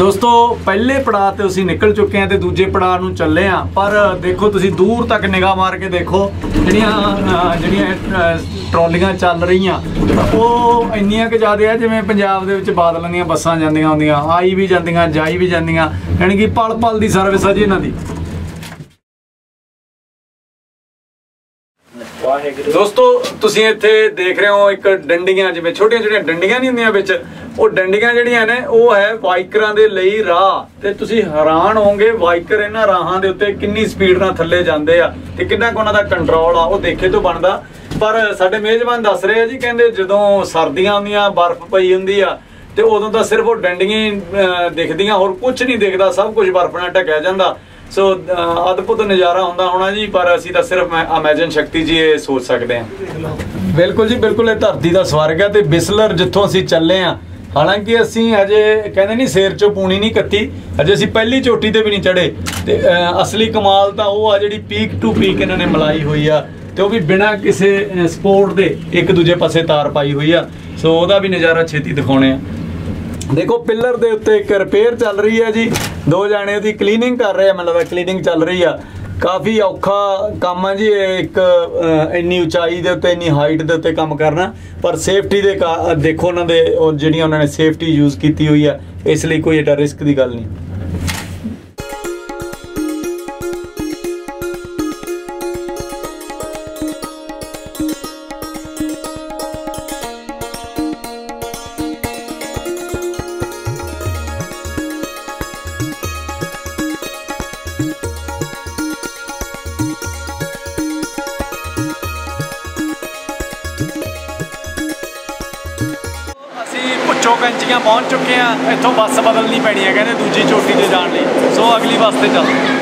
ਦੋਸਤੋ ਪਹਿਲੇ ਪੜਾਅ ਤੇ ਅਸੀਂ ਨਿਕਲ ਚੁੱਕੇ ਹਾਂ ਤੇ ਦੂਜੇ ਪੜਾਅ ਨੂੰ ਚੱਲੇ ਹਾਂ। ਪਰ ਦੇਖੋ ਤੁਸੀਂ ਦੂਰ ਤੱਕ ਨਿਗਾਹ ਮਾਰ ਕੇ ਦੇਖੋ ਜਿਹੜੀਆਂ ਜਿਹੜੀਆਂ ਅਹ, ਟਰਾਲੀਆਂ ਚੱਲ ਰਹੀਆਂ ਉਹ ਇੰਨੀਆਂ ਕਿ ਜ਼ਿਆਦਾ ਆ ਜਿਵੇਂ ਪੰਜਾਬ ਦੇ ਵਿੱਚ ਬਾਦਲਾਂ ਦੀਆਂ ਬੱਸਾਂ ਜਾਂਦੀਆਂ ਹੁੰਦੀਆਂ ਆਈ ਵੀ ਜਾਂਦੀਆਂ ਜਾਈ ਵੀ ਜਾਂਦੀਆਂ ਯਾਨੀ ਕਿ ਪਲ ਪਲ ਦੀ ਸਰਵਿਸ ਆ ਜੀ ਇਹਨਾਂ ਦੀ। ਦੋਸਤੋ ਤੁਸੀਂ ਇੱਥੇ ਦੇਖ ਰਹੇ ਹੋ ਇੱਕ ਡੰਡੀਆਂ ਜਿਵੇਂ ਛੋਟੀਆਂ ਛੋਟੀਆਂ ਡੰਡੀਆਂ ਨਹੀਂ ਹੁੰਦੀਆਂ ਵਿੱਚ ਉਹ ਡੰਡੀਆਂ ਜਿਹੜੀਆਂ ਨੇ ਉਹ ਹੈ ਬਾਈਕਰਾਂ ਦੇ ਲਈ ਰਾਹ। ਤੇ ਤੁਸੀਂ ਹੈਰਾਨ ਹੋਵੋਗੇ ਬਾਈਕਰ ਇਹਨਾਂ ਰਾਹਾਂ ਦੇ ਉੱਤੇ ਕਿੰਨੀ ਸਪੀਡ ਨਾਲ ਥੱਲੇ ਜਾਂਦੇ ਆ ਤੇ ਕਿੰਨਾ ਕੁ ਉਹਨਾਂ ਦਾ ਕੰਟਰੋਲ ਆ ਉਹ ਦੇਖੇ ਤੋਂ ਬਣਦਾ। ਪਰ ਸਾਡੇ ਮੇਜ਼ਬਾਨ ਦੱਸ ਰਹੇ ਆ ਜੀ ਕਹਿੰਦੇ ਜਦੋਂ ਸਰਦੀਆਂ ਹੁੰਦੀਆਂ ਬਰਫ਼ ਪਈ ਹੁੰਦੀ ਆ ਤੇ ਉਦੋਂ ਤਾਂ ਸਿਰਫ ਉਹ ਡੰਡੀਆਂ ਹੀ ਅਹ, ਦਿਖਦੀਆਂ ਹੋਰ ਕੁਝ ਨਹੀਂ ਦਿਖਦਾ ਸਭ ਕੁਝ ਬਰਫ਼ ਨਾਲ ਢਕਿਆ ਜਾਂਦਾ। ਸੋ ਅਹ, ਅਦਭੁਤ ਨਜ਼ਾਰਾ ਹੁੰਦਾ ਹੋਣਾ ਜੀ ਪਰ ਅਸੀਂ ਤਾਂ ਸਿਰਫ ਇਮੇਜਿਨ ਸ਼ਕਤੀ ਜੀ ਇਹ ਸੋਚ ਸਕਦੇ ਹਾਂ। ਬਿਲਕੁਲ ਜੀ ਬਿਲਕੁਲ ਇਹ ਧਰਤੀ ਦਾ ਸਵਰਗ ਹੈ ਤੇ ਬਿਸਲਰ ਜਿੱਥੋਂ ਅਸੀਂ ਚੱਲੇ ਆ ਹਾਲਾਂਕਿ ਅਸੀਂ ਹਜੇ ਕਹਿੰਦੇ ਨਹੀਂ ਸੇਰ ਚੋਂ ਪੂਣੀ ਨਹੀਂ ਕੱਤੀ ਹਜੇ ਅਸੀਂ ਪਹਿਲੀ ਚੋਟੀ ਤੇ ਵੀ ਨਹੀਂ ਚੜੇ ਤੇ ਅਸਲੀ ਕਮਾਲ ਤਾਂ ਉਹ ਆ ਜਿਹੜੀ ਪੀਕ ਟੂ ਪੀਕ ਇਹਨਾਂ ਨੇ ਮਲਾਈ ਹੋਈ ਆ ਤੇ ਉਹ ਵੀ ਬਿਨਾਂ ਕਿਸੇ ਸਪੋਰਟ ਦੇ ਇੱਕ ਦੂਜੇ ਪਾਸੇ ਤਾਰ ਪਾਈ ਹੋਈ ਆ। ਸੋ ਉਹਦਾ ਵੀ ਨਜ਼ਾਰਾ ਛੇਤੀ ਦਿਖਾਉਣੇ ਆ। ਦੇਖੋ, ਪਿੱਲਰ ਦੇ ਉੱਤੇ ਇੱਕ ਰਿਪੇਅਰ ਚੱਲ ਰਹੀ ਹੈ ਜੀ। ਦੋ ਜਾਣੇ ਉਹਦੀ ਕਲੀਨਿੰਗ ਕਰ ਰਹੇ ਆ, ਮੈਨੂੰ ਲੱਗਦਾ ਕਲੀਨਿੰਗ ਚੱਲ ਰਹੀ ਆ। ਕਾਫੀ ਔਖਾ ਕੰਮ ਆ ਜੀ ਇੱਕ ਇੰਨੀ ਉਚਾਈ ਦੇ ਉੱਤੇ, ਇੰਨੀ ਹਾਈਟ ਦੇ ਉੱਤੇ ਕੰਮ ਕਰਨਾ। ਪਰ ਸੇਫਟੀ ਦੇ ਕਾ- ਦੇਖੋ ਉਹਨਾਂ ਦੇ, ਉਹ ਜਿਹੜੀਆਂ ਉਹਨਾਂ ਨੇ ਸੇਫਟੀ ਯੂਜ਼ ਕੀਤੀ ਹੋਈ ਆ, ਇਸ ਲਈ ਕੋਈ ਏਡਾ ਰਿਸਕ ਦੀ ਗੱਲ ਨਹੀਂ। ਇੱਥੋਂ ਬੱਸ ਬਦਲਣੀ ਪੈਣੀ ਹੈ, ਕਹਿੰਦੇ ਦੂਜੀ ਚੋਟੀ ਤੇ ਜਾਣ ਲਈ। ਸੋ ਅਗਲੀ ਬੱਸ ਤੇ ਚੱਲਦੇ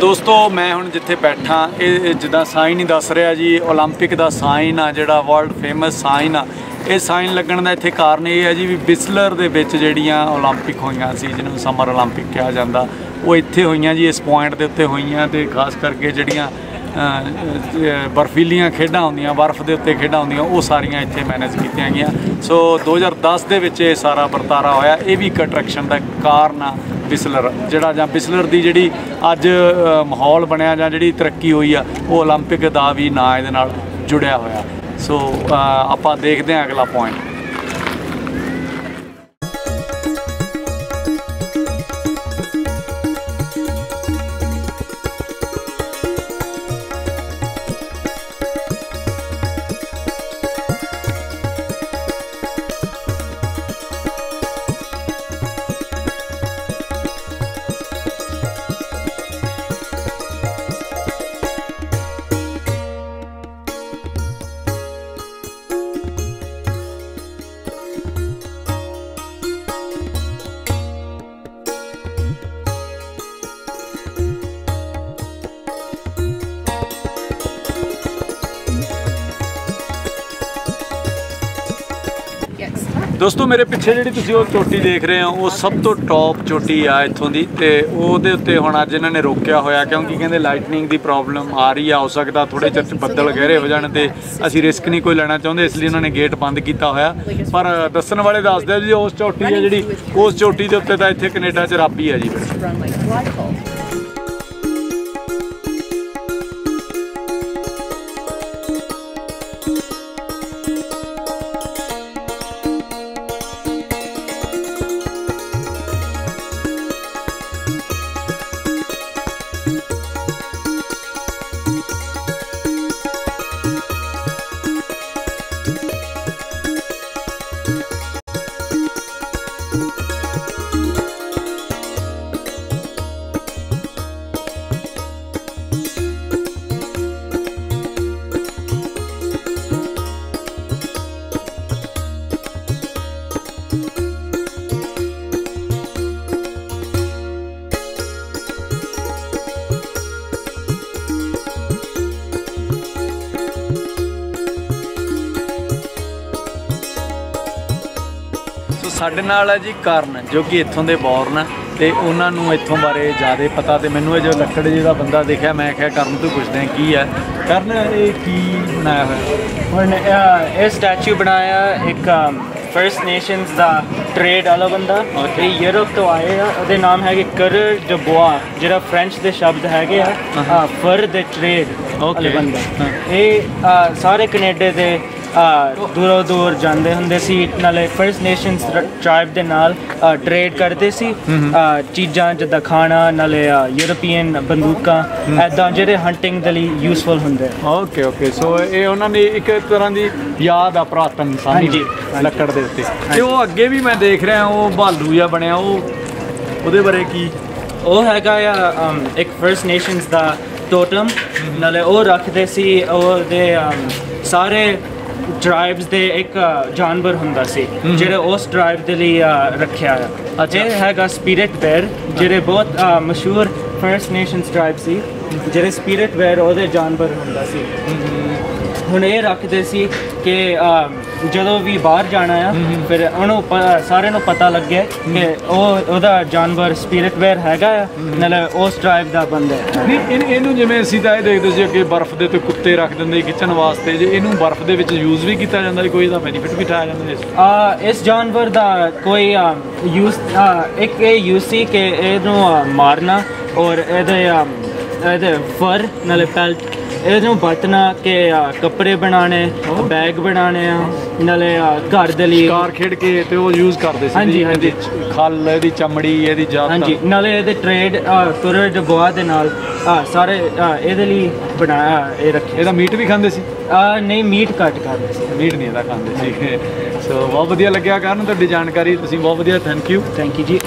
ਦੋਸਤੋ ਮੈਂ ਹੁਣ ਜਿੱਥੇ ਬੈਠਾ ਇਹ ਇਹ ਜਿੱਦਾਂ ਸਾਈਨ ਹੀ ਦੱਸ ਰਿਹਾ ਜੀ 올림픽 ਦਾ ਸਾਈਨ ਆ ਜਿਹੜਾ ਵਰਲਡ ਫੇਮਸ ਸਾਈਨ ਆ ਇਹ ਸਾਈਨ ਲੱਗਣ ਦਾ ਇੱਥੇ ਕਾਰਨ ਇਹ ਹੈ ਜੀ ਵੀ ਬਿਸਲਰ ਦੇ ਵਿੱਚ ਜਿਹੜੀਆਂ 올림픽 ਹੋਈਆਂ ਸੀ ਜਿਹਨੂੰ ਸਮਰ 올림픽 ਕਿਹਾ ਜਾਂਦਾ ਉਹ ਇੱਥੇ ਹੋਈਆਂ ਜੀ ਇਸ ਪੁਆਇੰਟ ਦੇ ਉੱਤੇ ਹੋਈਆਂ ਤੇ ਖਾਸ ਕਰਕੇ ਜਿਹੜੀਆਂ ਅ, ਅ, ਬਰਫੀਲੀਆਂ ਖੇਡਾਂ ਹੁੰਦੀਆਂ ਬਰਫ਼ ਦੇ ਉੱਤੇ ਖੇਡਾਂ ਹੁੰਦੀਆਂ ਉਹ ਸਾਰੀਆਂ ਇੱਥੇ ਮੈਨੇਜ ਕੀਤੀਆਂ ਗਈਆਂ ਸੋ 2010 ਦੇ ਵਿੱਚ ਇਹ ਸਾਰਾ ਵਰਤਾਰਾ ਹੋਇਆ ਇਹ ਵੀ ਇੱਕ ਅਟਰੈਕਸ਼ਨ ਦਾ ਕਾਰਨ ਆ ਬਿਸਲਰ ਜਿਹੜਾ ਜਾਂ ਬਿਸਲਰ ਦੀ ਜਿਹੜੀ ਅੱਜ ਅ, ਮਾਹੌਲ ਬਣਿਆ ਜਾਂ ਜਿਹੜੀ ਤਰੱਕੀ ਹੋਈ ਆ ਉਹ 올림픽 ਦਾ ਵੀ ਨਾਂ ਇਹਦੇ ਨਾਲ ਜੁੜਿਆ ਹੋਇਆ ਸੋ ਅ, ਆਪਾਂ ਦੇਖਦੇ ਹਾਂ ਅਗਲਾ ਪੁਆਇੰਟ ਦੋਸਤੋ, ਮੇਰੇ ਪਿੱਛੇ ਜਿਹੜੀ ਤੁਸੀਂ ਉਹ ਚੋਟੀ ਦੇਖ ਰਹੇ ਹੋ, ਉਹ ਸਭ ਤੋਂ ਟੌਪ ਚੋਟੀ ਆ ਇੱਥੋਂ ਦੀ ਤੇ ਉਹਦੇ ਉੱਤੇ ਹੁਣ ਅੱਜ ਇਹਨਾਂ ਨੇ ਰੋਕਿਆ ਹੋਇਆ, ਕਿਉਂਕਿ ਕਹਿੰਦੇ ਲਾਈਟਨਿੰਗ ਦੀ ਪ੍ਰੋਬਲਮ ਆ ਰਹੀ ਆ, ਹੋ ਸਕਦਾ ਥੋੜੇ ਚਿਰ ਚ ਬੱਦਲ ਗਹਿਰੇ ਹੋ ਜਾਣ ਤੇ ਅਸੀਂ ਰਿਸਕ ਨਹੀਂ ਕੋਈ ਲੈਣਾ ਚਾਹੁੰਦੇ, ਇਸ ਲਈ ਉਹਨਾਂ ਨੇ ਗੇਟ ਬੰਦ ਕੀਤਾ ਹੋਇਆ। ਪਰ ਦੱਸਣ ਵਾਲੇ ਦੱਸਦੇ ਆ ਜੀ, ਉਸ ਚੋਟੀ ਹੈ ਜਿਹੜੀ, ਉਸ ਚੋਟੀ ਦੇ ਉੱਤੇ ਤਾਂ ਇੱਥੇ ਕੈਨੇਡਾ ਚ ਰੱਬ ਹੀ ਆ ਜੀ। ਸੋ ਸਾਡੇ ਨਾਲ ਹੈ ਜੀ ਕਰਨ ਜੋ ਕਿ ਇੱਥੋਂ ਦੇ ਬੌਰਨ ਤੇ ਉਹਨਾਂ ਨੂੰ ਇੱਥੋਂ ਬਾਰੇ ਜ਼ਿਆਦਾ ਪਤਾ ਤੇ ਮੈਨੂੰ ਇਹ ਜੋ ਲੱਕੜ ਜਿਹਦਾ ਬੰਦਾ ਦੇਖਿਆ ਮੈਂ ਕਿਹਾ ਕਰਨ ਤੋਂ ਪੁੱਛਦੇ ਹਾਂ ਕੀ ਹੈ ਕਰਨ ਇਹ ਕੀ ਬਣਾਇਆ ਹੋਇਆ ਹੁਣ ਇਹ- ਸਟੈਚੂ ਬਣਾਇਆ ਇੱਕ ਫਰਸਟ ਨੇਸ਼ਨਸ ਦਾ ਟ੍ਰੇਡ ਵਾਲਾ ਬੰਦਾ. ਇਹ ਯੂਰਪ ਤੋਂ ਆਏ ਆ ਉਹਦੇ ਨਾਮ ਹੈਗੇ ਕਰਰ ਡਬੋਆ ਜਿਹੜਾ ਫ੍ਰੈਂਚ ਦੇ ਸ਼ਬਦ ਹੈਗੇ ਆ। ਫਰ ਦੇ ਟ੍ਰੇਡ ਵਾਲੇ. ਬੰਦਾ ਹਾਂ। ਇਹ ਸਾਰੇ ਕੈਨੇਡਾ ਦੇ ਦੂਰੋਂ ਦੂਰ ਜਾਂਦੇ ਹੁੰਦੇ ਸੀ ਨਾਲੇ ਫਰਸਟ ਨੇਸ਼ਨਸ ਟ੍ਰਾਈਬ ਦੇ ਨਾਲ ਟ੍ਰੇਡ ਕਰਦੇ ਸੀ। ਚੀਜ਼ਾਂ ਜਿੱਦਾਂ ਖਾਣਾ ਨਾਲੇ ਯੂਰਪੀਅਨ ਬੰਦੂਕਾਂ ਐਦਾਂ ਜਿਹੜੇ ਹੰਟਿੰਗ ਦੇ ਲਈ ਯੂਸਫੁਲ ਹੁੰਦੇ। ਓਕੇ ਓਕੇ ਸੋ ਇਹ ਉਹਨਾਂ ਦੀ ਇੱਕ ਤਰ੍ਹਾਂ ਦੀ ਯਾਦ ਆ ਪੁਰਾਤਨ ਸਾਨੀ ਹਾਂਜੀ, ਦੀ ਲੱਕੜ ਦੇ ਉੱਤੇ। ਤੇ ਉਹ ਅੱਗੇ ਵੀ ਮੈਂ ਦੇਖ ਰਿਹਾ ਉਹ ਭਾਲੂ ਜਿਹਾ ਬਣਿਆ ਉਹ ਉਹਦੇ ਬਾਰੇ ਕੀ? ਉਹ ਹੈਗਾ ਆ ਇੱਕ ਫਰਸਟ ਨੇਸ਼ਨਸ ਦਾ ਟੋਟਮ ਨਾਲੇ ਉਹ ਰੱਖਦੇ ਸੀ ਉਹਦੇ ਸਾਰੇ ਟ੍ਰਾਈਬਸ ਦੇ ਇੱਕ ਜਾਨਵਰ ਹੁੰਦਾ ਸੀ ਜਿਹੜੇ ਉਸ ਟ੍ਰਾਈਬ ਦੇ ਲਈ ਰੱਖਿਆ ਅੱਛਾ। ਇਹ ਹੈਗਾ ਸਪਿਰਿਟ ਬੈਰ ਜਿਹੜੇ ਬਹੁਤ ਮਸ਼ਹੂਰ ਫਰਸਟ ਨੇਸ਼ਨਸ ਟ੍ਰਾਈਬ ਸੀ ਜਿਹੜੇ ਸਪਿਰਿਟ ਬੈਰ ਉਹਦੇ ਜਾਨਵਰ ਹੁੰਦਾ ਸੀ। ਹੁਣ ਇਹ ਰੱਖਦੇ ਸੀ ਕਿ ਜਦੋਂ ਵੀ ਬਾਹਰ ਜਾਣਾ ਆ ਫਿਰ ਉਹਨੂੰ ਸਾਰਿਆਂ ਨੂੰ ਪਤਾ ਲੱਗੇ ਕਿ ਉਹ ਉਹਦਾ ਜਾਨਵਰ ਸਪਿਰਿਟ ਵੇਅਰ ਹੈਗਾ ਆ ਨਾਲੇ ਉਸ ਟ੍ਰਾਈਬ ਦਾ ਬੰਦਾ ਹੈ ਨਹੀਂ ਇਹਨ- ਜਿਵੇਂ ਅਸੀਂ ਤਾਂ ਇਹ ਦੇਖਦੇ ਸੀ ਅੱਗੇ ਬਰਫ਼ ਦੇ ਉੱਤੇ ਕੁੱਤੇ ਰੱਖ ਦਿੰਦੇ ਖਿੱਚਣ ਵਾਸਤੇ ਜੇ ਇਹਨੂੰ ਬਰਫ਼ ਦੇ ਵਿੱਚ ਯੂਜ਼ ਵੀ ਕੀਤਾ ਜਾਂਦਾ ਕੋਈ ਇਹਦਾ ਬੈਨੀਫਿਟ ਵੀ ਉਠਾਇਆ ਜਾਂਦਾ ਸੀ। ਆ ਇਸ ਜਾਨਵਰ ਦਾ ਕੋਈ ਯੂਸ ਇੱਕ ਇਹ ਯੂਸ ਸੀ ਕਿ ਇਹਨੂੰ ਮਾਰਨਾ ਔਰ ਇਹਦੇ ਇਹਦੇ ਫਰ ਨਾਲੇ ਪੈਲਟ ਇਹਨੂੰ ਵਰਤਣਾ ਕਿ ਅ, ਕੱਪੜੇ ਬਣਾਣੇ ਬੈਗ ਬਣਾਣੇ ਆ ਨਾਲੇ ਘਰ ਦੇ ਲਈ। ਕਾਰ ਖੇਡ ਕੇ ਤੇ ਉਹ ਯੂਜ਼ ਕਰਦੇ ਸੀ ਹਾਂਜੀ, ਖੱਲ ਇਹਦੀ ਚਮੜੀ ਇਹਦੀ ਜਾਤ ਹਾਂਜੀ ਨਾਲੇ ਇਹਦੇ ਟ੍ਰੇਡ ਤੁਰੇ ਡਬਵਾ ਦੇ ਨਾਲ ਸਾਰੇ ਇਹਦੇ ਲਈ ਬਣਾਇਆ ਇਹ ਰੱਖਿਆ। ਇਹਦਾ ਮੀਟ ਵੀ ਖਾਂਦੇ ਸੀ? ਨਹੀਂ ਮੀਟ ਕੱਟ ਕਰਦੇ ਸੀ। ਮੀਟ ਨਹੀਂ ਇਹਦਾ ਖਾਂਦੇ ਸੀ। *laughs* ਸੋ ਬਹੁਤ ਵਧੀਆ ਲੱਗਿਆ ਕਰਨ ਤੁਹਾਡੀ ਜਾਣਕਾਰੀ ਤੁਸੀਂ ਬਹੁਤ ਵਧੀਆ ਥੈਂਕ ਯੂ ਥੈਂਕ ਯੂ ਜੀ।